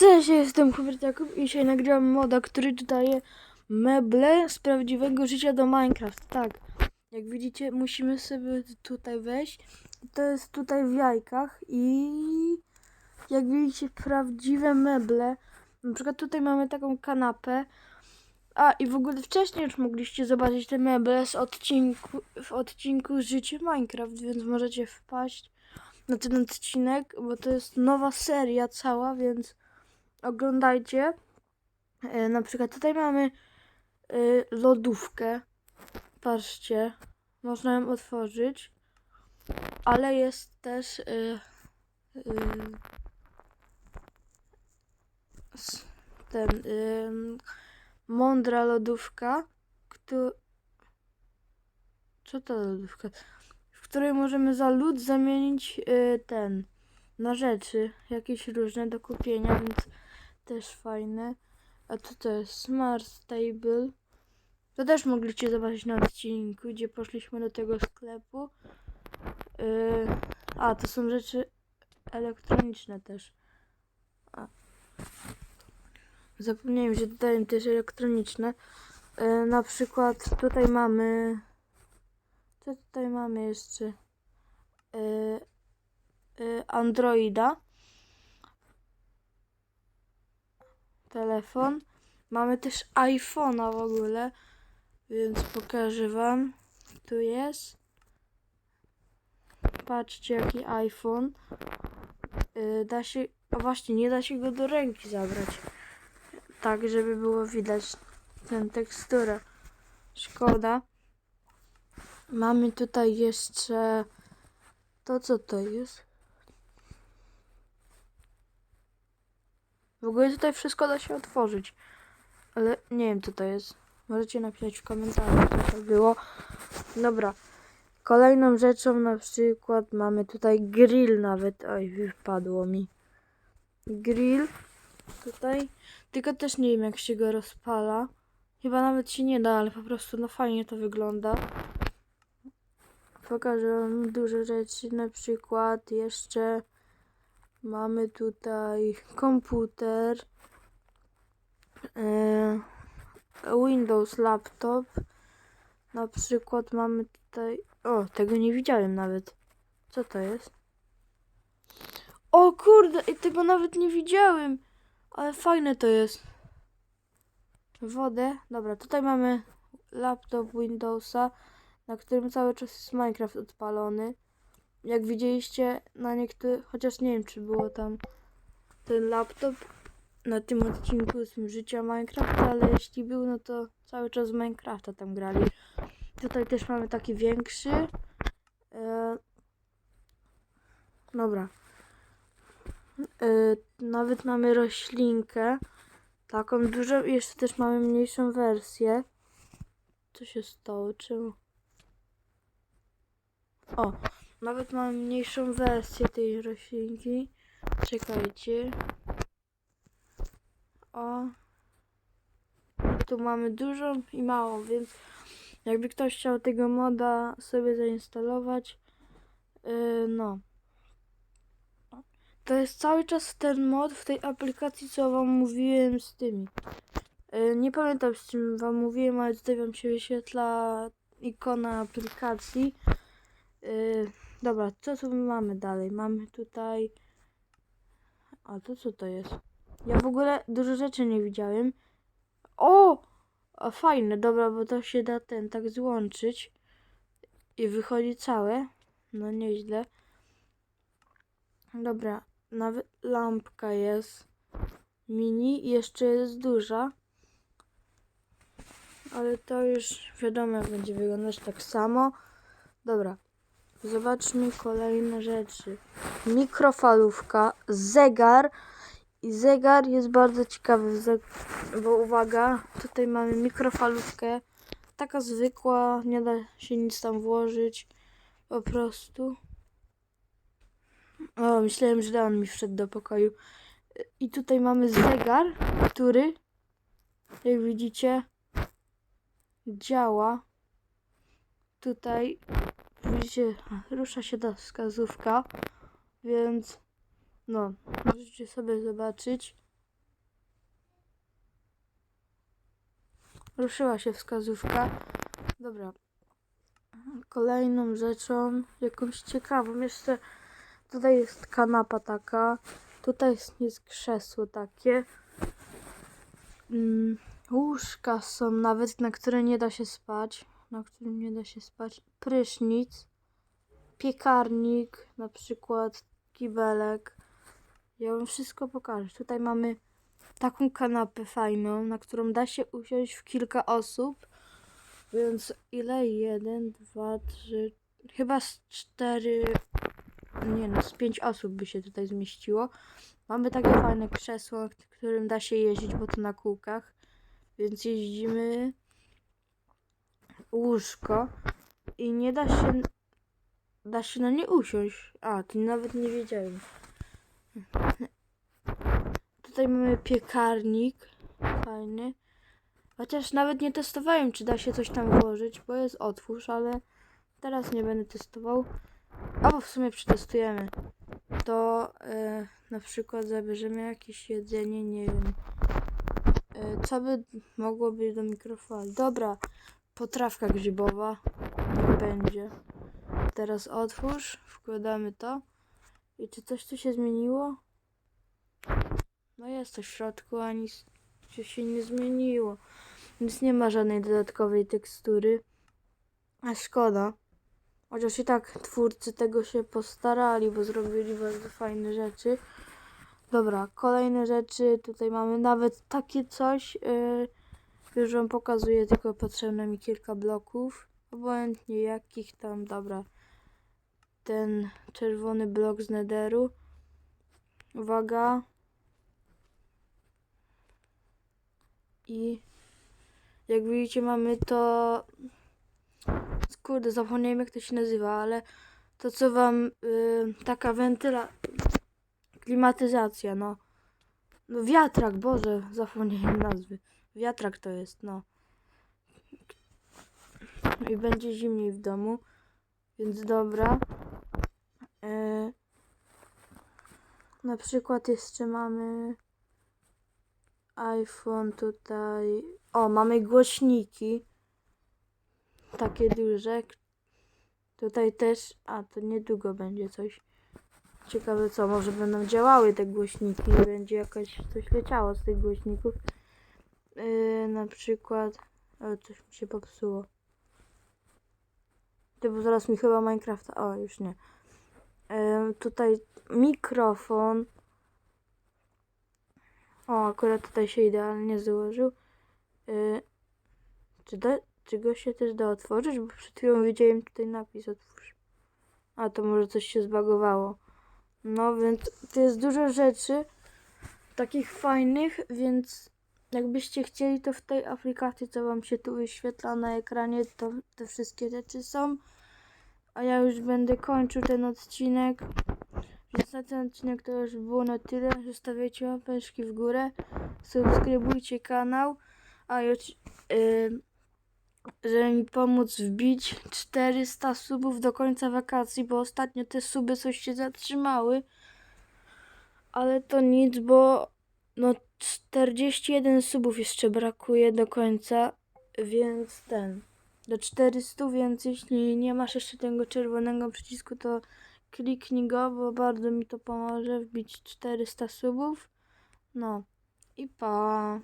Cześć, jestem Hubert Jakub i dzisiaj nagrywam moda, który dodaje meble z prawdziwego życia do Minecraft. Tak, jak widzicie musimy sobie tutaj wejść. To jest tutaj w jajkach i jak widzicie prawdziwe meble. Na przykład tutaj mamy taką kanapę. A i w ogóle wcześniej już mogliście zobaczyć te meble z odcinku, w odcinku Życie Minecraft, więc możecie wpaść na ten odcinek, bo to jest nowa seria cała, więc oglądajcie. E, na przykład tutaj mamy e, lodówkę. Patrzcie, można ją otworzyć, ale jest też e, ten mądra lodówka, kto co to lodówka? W której możemy za lód zamienić ten na rzeczy, jakieś różne do kupienia, więc też fajne. A tu to jest Smart Stable. To też mogliście zobaczyć na odcinku, gdzie poszliśmy do tego sklepu. Yy, a, to są rzeczy elektroniczne też. A. Zapomniałem, że dodaję też elektroniczne. Yy, na przykład tutaj mamy... Co tutaj mamy jeszcze? Yy, yy, Androida. Telefon. Mamy też iPhone'a w ogóle, więc pokażę wam. Tu jest. Patrzcie jaki iPhone. Yy, da się, a właśnie nie da się go do ręki zabrać. Tak, żeby było widać tę teksturę. Szkoda. Mamy tutaj jeszcze to co to jest? Ogóle tutaj wszystko da się otworzyć. Ale nie wiem co to jest. Możecie napisać w komentarzu co to było. Dobra. Kolejną rzeczą na przykład mamy tutaj grill nawet. Oj, wypadło mi. Grill. Tutaj. Tylko też nie wiem jak się go rozpala. Chyba nawet się nie da, ale po prostu no fajnie to wygląda. Pokażę wam duże rzeczy. Na przykład jeszcze Mamy tutaj komputer, e, Windows laptop. Na przykład mamy tutaj. O, tego nie widziałem nawet. Co to jest? O kurde, i tego nawet nie widziałem. Ale fajne to jest. Wodę. Dobra, tutaj mamy laptop Windowsa, na którym cały czas jest Minecraft odpalony jak widzieliście na niektórych, chociaż nie wiem czy było tam ten laptop na tym odcinku z życia Minecraft, ale jeśli był, no to cały czas Minecrafta tam grali. Tutaj też mamy taki większy. E, dobra. E, nawet mamy roślinkę. Taką dużą i jeszcze też mamy mniejszą wersję. Co się stało? Czemu? O, nawet mam mniejszą wersję tej roślinki. Czekajcie. O. Tu mamy dużą i małą, więc jakby ktoś chciał tego moda sobie zainstalować, yy, no. To jest cały czas ten mod w tej aplikacji, co wam mówiłem z tymi. Yy, nie pamiętam z czym wam mówiłem, ale tutaj wam się wyświetla ikona aplikacji. Yy, Dobra, co tu mamy dalej? Mamy tutaj... A to co to jest? Ja w ogóle dużo rzeczy nie widziałem. O! A fajne, dobra, bo to się da ten tak złączyć. I wychodzi całe. No nieźle. Dobra, nawet lampka jest mini jeszcze jest duża. Ale to już wiadomo jak będzie wyglądać tak samo. Dobra, Zobaczmy kolejne rzeczy. Mikrofalówka, zegar. I zegar jest bardzo ciekawy, bo uwaga, tutaj mamy mikrofalówkę. Taka zwykła, nie da się nic tam włożyć. Po prostu. O, myślałem, że on mi wszedł do pokoju. I tutaj mamy zegar, który, jak widzicie, działa. Tutaj widzicie, rusza się ta wskazówka, więc no, możecie sobie zobaczyć. Ruszyła się wskazówka. Dobra. Kolejną rzeczą, jakąś ciekawą, jeszcze tutaj jest kanapa taka, tutaj jest krzesło takie. Mm, łóżka są nawet, na które nie da się spać na którym nie da się spać. Prysznic, piekarnik, na przykład kibelek. Ja wam wszystko pokażę. Tutaj mamy taką kanapę fajną, na którą da się usiąść w kilka osób. Więc ile? Jeden, dwa, trzy, chyba z cztery, nie no, z pięć osób by się tutaj zmieściło. Mamy takie fajne krzesło, którym da się jeździć, bo to na kółkach. Więc jeździmy łóżko i nie da się, da się na nie usiąść. A, to nawet nie wiedziałem. Tutaj mamy piekarnik, fajny. Chociaż nawet nie testowałem, czy da się coś tam włożyć, bo jest otwórz, ale teraz nie będę testował. Albo w sumie przetestujemy. To e, na przykład zabierzemy jakieś jedzenie, nie wiem. E, co by mogło być do mikrofali? Dobra, potrawka grzybowa. Będzie. Teraz otwórz, wkładamy to. I czy coś tu się zmieniło? No jest to w środku, a nic się nie zmieniło. Więc nie ma żadnej dodatkowej tekstury. A szkoda. Chociaż i tak twórcy tego się postarali, bo zrobili bardzo fajne rzeczy. Dobra, kolejne rzeczy. Tutaj mamy nawet takie coś. Yy, już wam pokazuję, tylko potrzebne mi kilka bloków. Obojętnie jakich tam, dobra. Ten czerwony blok z nederu. Uwaga. I jak widzicie mamy to... Kurde, zapomniałem jak to się nazywa, ale to co wam y, taka wentyla... Klimatyzacja, no. No wiatrak, Boże, zapomniałem nazwy. Wiatrak to jest, no. I będzie zimniej w domu, więc dobra. E, na przykład jeszcze mamy iPhone tutaj. O, mamy głośniki. Takie duże. Tutaj też. A, to niedługo będzie coś. Ciekawe co, może będą działały te głośniki. Będzie jakaś coś leciało z tych głośników. Yy, na przykład. O, coś mi się popsuło. Ty, bo zaraz mi chyba Minecrafta. O, już nie. Tutaj mikrofon. O, akurat tutaj się idealnie złożył. Yy, czy, da, czy go się też da otworzyć? Bo przed chwilą widziałem tutaj napis otwórz. A, to może coś się zbagowało. No, więc to jest dużo rzeczy takich fajnych, więc jakbyście chcieli, to w tej aplikacji, co wam się tu wyświetla na ekranie, to te wszystkie rzeczy są. A ja już będę kończył ten odcinek. Na ten odcinek to już było na tyle. Zostawiajcie łapeczki w górę. Subskrybujcie kanał. A już, yy, żeby mi pomóc wbić 400 subów do końca wakacji, bo ostatnio te suby coś się zatrzymały. Ale to nic, bo no 41 subów jeszcze brakuje do końca, więc ten do 400, więc jeśli nie masz jeszcze tego czerwonego przycisku, to kliknij go, bo bardzo mi to pomoże wbić 400 subów. No i pa.